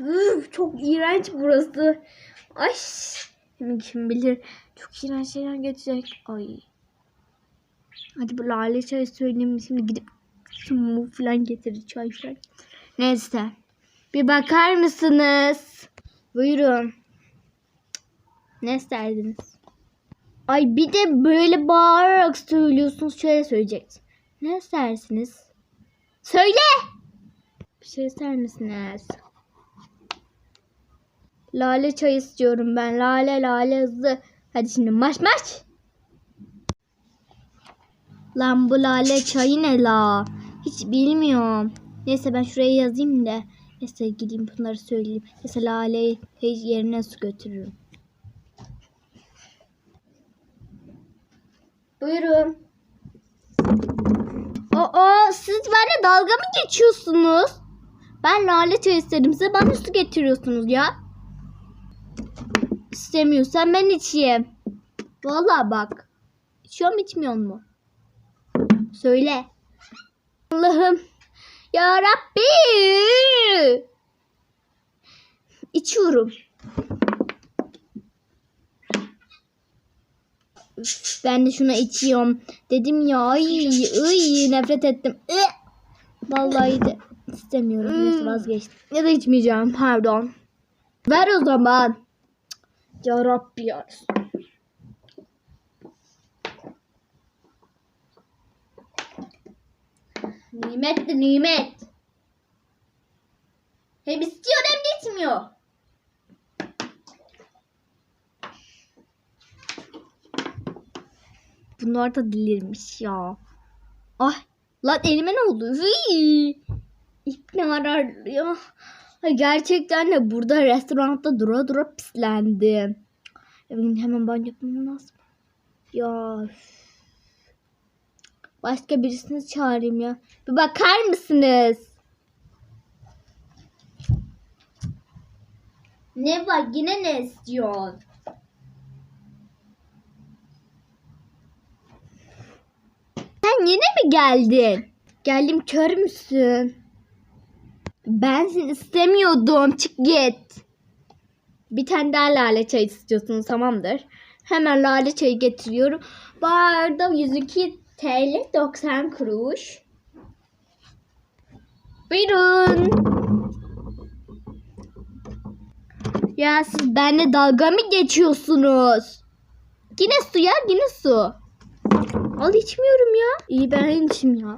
Üf, çok iğrenç burası. Ay. Kim bilir çok iğrenç şeyler geçecek. Ay. Hadi bu lale çay söyleyeyim. Şimdi gidip su falan getirir çay falan. Neyse. Bir bakar mısınız? Buyurun. Ne isterdiniz? Ay bir de böyle bağırarak söylüyorsunuz. Şöyle söyleyeceksiniz. Ne istersiniz? Söyle. Bir şey ister misiniz? Lale çay istiyorum ben. Lale lale hızlı. Hadi şimdi maç maç. Lan bu lale çayı ne la? Hiç bilmiyorum. Neyse ben şuraya yazayım da. Neyse gideyim bunları söyleyeyim. Neyse lale yerine su götürürüm. Buyurun. Aa, siz benimle dalga mı geçiyorsunuz? Ben lale çay istedim. Size bana su getiriyorsunuz ya. İstemiyorsan ben içeyim. Vallahi bak. İçiyor mu içmiyor mu? Söyle. Allah'ım. Ya Rabbi. İçiyorum. Ben de şuna içiyorum. Dedim ya ay, ay nefret ettim. Vallahi de istemiyorum. Neyse vazgeçtim. Ya da içmeyeceğim pardon. Ver o zaman. Ya Rabbi ya. Nimet de nimet. Hem istiyor hem de içmiyor. Bunlar da delirmiş ya. Ay lan elime ne oldu? Hıy. İp ne arar ya. Gerçekten de burada restoranda dura dura pislendim. Benim hemen banyo yapmam lazım. Ya. Başka birisini çağırayım ya. Bir bakar mısınız? Ne var? Yine ne istiyorsun? Sen yine mi geldin? Geldim kör müsün? Ben seni istemiyordum. Çık git. Bir tane daha lale çay istiyorsunuz tamamdır. Hemen lale çayı getiriyorum. Bu arada 102 TL 90 kuruş. Buyurun. Ya siz benimle dalga mı geçiyorsunuz? Yine su ya yine su. Al içmiyorum ya. İyi ben içim ya.